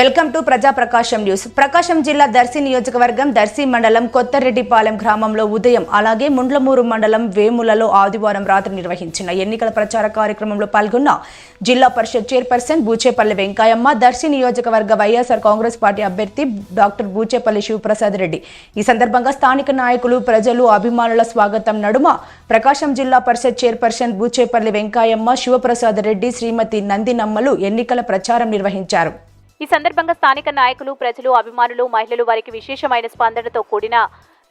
Welcome to ప్రజా ప్రకాశం news. ప్రకాశం జిల్లా దర్శి నియోజకవర్గం దర్శి మండలం కొత్తరెడ్డిపాలెం గ్రామంలో ఉదయం అలాగే ముండ్లమూరు మండలం వేములలో ఆదివారం రాత్రి నిర్వహించిన ఎన్నికల ప్రచార కార్యక్రమంలో పాల్గొన్న జిల్లా పరిషత్ చైర్పర్సన్ బూచేపల్లి వెంకాయమ్మ దర్శి నియోజకవర్గ వైఎస్ఆర్ కాంగ్రెస్ పార్టీ అభ్యర్థి డాక్టర్ బూచేపల్లి శివప్రసాద్ రెడ్డి. ఈ సందర్భంగా స్థానిక నాయకులు ప్రజలు అభిమానుల స్వాగతం నడుమ ప్రకాశం జిల్లా పరిషత్ చైర్పర్సన్ బూచేపల్లి వెంకాయమ్మ శివప్రసాద్ రెడ్డి శ్రీమతి నందినమ్మలు ఎన్నికల ప్రచారం నిర్వహించారు. ఈ సందర్భంగా స్థానిక నాయకులు ప్రజలు అభిమానులు మహిళలు వారికి విశేషమైన స్పందనతో కూడిన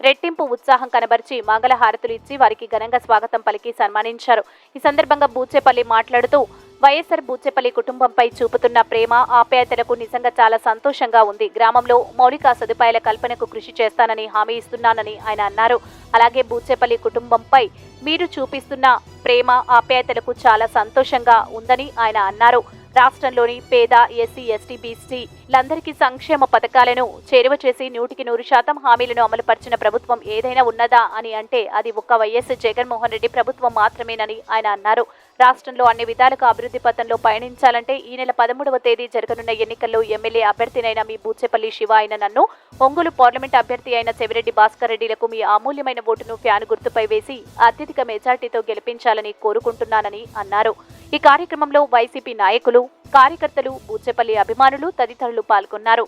రెట్టింపు ఉత్సాహం కనబరిచి మంగళ హారతులు ఇచ్చి వారికి ఘనంగా స్వాగతం పలికి సన్మానించారు. ఈ సందర్భంగా బూచేపల్లి మాట్లాడుతూ వైఎస్ఆర్ బూచేపల్లి కుటుంబంపై చూపుతున్న ప్రేమ ఆప్యాయతలకు నిజంగా చాలా సంతోషంగా ఉంది. గ్రామంలో మౌలిక సదుపాయాల కల్పనకు కృషి చేస్తానని హామీ ఇస్తున్నానని ఆయన అన్నారు. అలాగే బూచేపల్లి కుటుంబంపై మీరు చూపిస్తున్న ప్రేమ ఆప్యాయతలకు చాలా సంతోషంగా ఉందని ఆయన అన్నారు. రాష్ట్రంలోని పేద ఎస్సీ ఎస్టీ బీసీలందరికీ సంక్షేమ పథకాలను చేరువ చేసి నూటికి నూరు శాతం హామీలను అమలుపరిచిన ప్రభుత్వం ఏదైనా ఉన్నదా అని అంటే అది ఒక్క వైఎస్ జగన్మోహన్ రెడ్డి ప్రభుత్వం మాత్రమేనని ఆయన అన్నారు. రాష్ట్రంలో అన్ని విధాలుగా అభివృద్ధి పథంలో పయనించాలంటే ఈ నెల పదమూడవ తేదీ జరగనున్న ఎన్నికల్లో ఎమ్మెల్యే అభ్యర్థినైన మీ బూచేపల్లి శివ అయిన నన్ను ఒంగోలు పార్లమెంట్ అభ్యర్థి అయిన చెవిరెడ్డి భాస్కర్ రెడ్డిలకు మీ అమూల్యమైన ఓటును ఫ్యాన్ గుర్తుపై వేసి అత్యధిక మెజార్టీతో గెలిపించాలని కోరుకుంటున్నానని అన్నారు. ఈ కార్యక్రమంలో వైసీపీ నాయకులు కార్యకర్తలు బూచేపల్లి అభిమానులు తదితరులు పాల్గొన్నారు.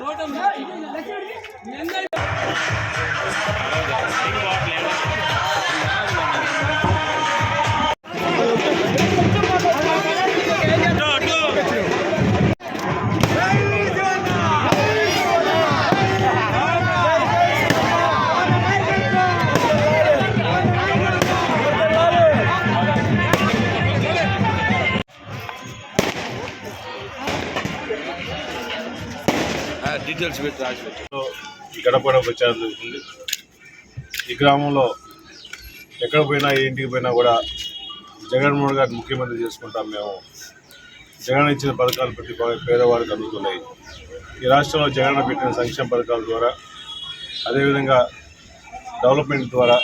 ஓட்டம் எங்கள் డీటెయిల్స్ పెట్టి రాసి గడపడ ప్రచారం జరుగుతుంది ఈ గ్రామంలో ఎక్కడ పోయినా ఏ ఇంటికి పోయినా కూడా జగన్మోహన్ గారిని ముఖ్యమంత్రి చేసుకుంటాం మేము. జగన్ ఇచ్చిన పథకాలు ప్రతి పేదవాడికి అందుతున్నాయి. ఈ రాష్ట్రంలో జగన్ పెట్టిన సంక్షేమ పథకాల ద్వారా అదేవిధంగా డెవలప్మెంట్ ద్వారా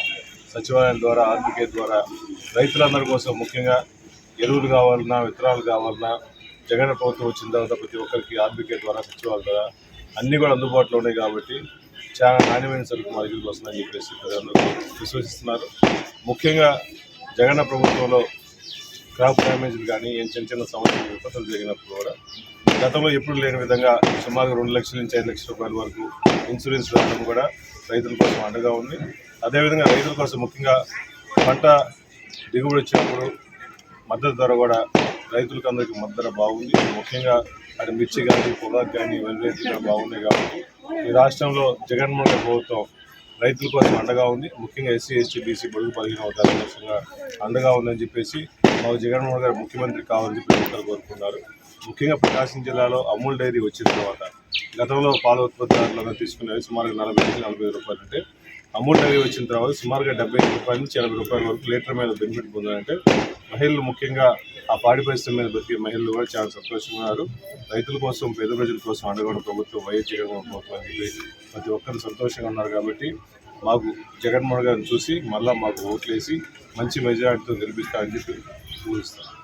సచివాలయం ద్వారా ఆర్బికే ద్వారా రైతులందరి కోసం ముఖ్యంగా ఎరువులు కావాలన్నా విత్తనాలు కావాలన్నా జగన్ ప్రభుత్వం వచ్చిన తర్వాత ప్రతి ఒక్కరికి ఆర్బికే ద్వారా సచివాలయం ద్వారా అన్నీ కూడా అందుబాటులో ఉన్నాయి కాబట్టి చాలా నాణ్యమైన సరుకు మా దగ్గరికి వస్తుందని చెప్పేసి ప్రజలందరూ విశ్వసిస్తున్నారు. ముఖ్యంగా జగన్ ప్రభుత్వంలో క్రాప్ డ్యామేజ్లు కానీ ఏం చిన్న చిన్న సమస్యలు విపత్తులు జరిగినప్పుడు కూడా గతంలో ఎప్పుడు లేని విధంగా సుమారు రెండు లక్షల నుంచి ఐదు లక్షల రూపాయల వరకు ఇన్సూరెన్స్ రావడం కూడా రైతుల కోసం అండగా ఉంది. అదేవిధంగా రైతుల కోసం ముఖ్యంగా పంట దిగుబడి వచ్చినప్పుడు మద్దతు ధర కూడా రైతులకు అందరికీ మద్దర బాగుంది. ముఖ్యంగా అది మిర్చి కానీ పొగాకు కానీ ఇవన్నీ రేట్లు కూడా బాగున్నాయి కాబట్టి ఈ రాష్ట్రంలో జగన్మోహన్ ప్రభుత్వం రైతుల కోసం అండగా ఉంది. ముఖ్యంగా ఎస్సీ ఎస్టీ బీసీ బడుగు పదిహేను అవతారాల కోసంగా అండగా ఉందని చెప్పేసి మాకు జగన్మోహన్ గారు ముఖ్యమంత్రి కావాలని చెప్పి ప్రజలు కోరుకున్నారు ముఖ్యంగా ప్రకాశం జిల్లాలో అమూల్ డైరీ వచ్చిన తర్వాత గతంలో పాల ఉత్పత్తిదారులుగా తీసుకునేవి సుమారు నలభై నుంచి నలభై రూపాయలు అంటే అమౌంట్ అనేది వచ్చిన తర్వాత సుమారుగా డెబ్బై ఐదు రూపాయల నుంచి ఎనభై రూపాయల వరకు లీటర్ మీద బెనిఫిట్ పొందాలంటే మహిళలు ముఖ్యంగా ఆ పాడి పరిశ్రమ మీద బతికే మహిళలు కూడా చాలా సంతోషంగా ఉన్నారు. రైతుల కోసం పేద ప్రజల కోసం అండగొండ ప్రభుత్వం వైఎస్ జగన్మోహన్ ప్రభుత్వం అని చెప్పి ప్రతి ఒక్కరు సంతోషంగా ఉన్నారు కాబట్టి మాకు జగన్మోహన్ గారిని చూసి మళ్ళీ మాకు ఓట్లేసి మంచి మెజార్టీతో గెలిపిస్తారని చెప్పి ఊహిస్తాను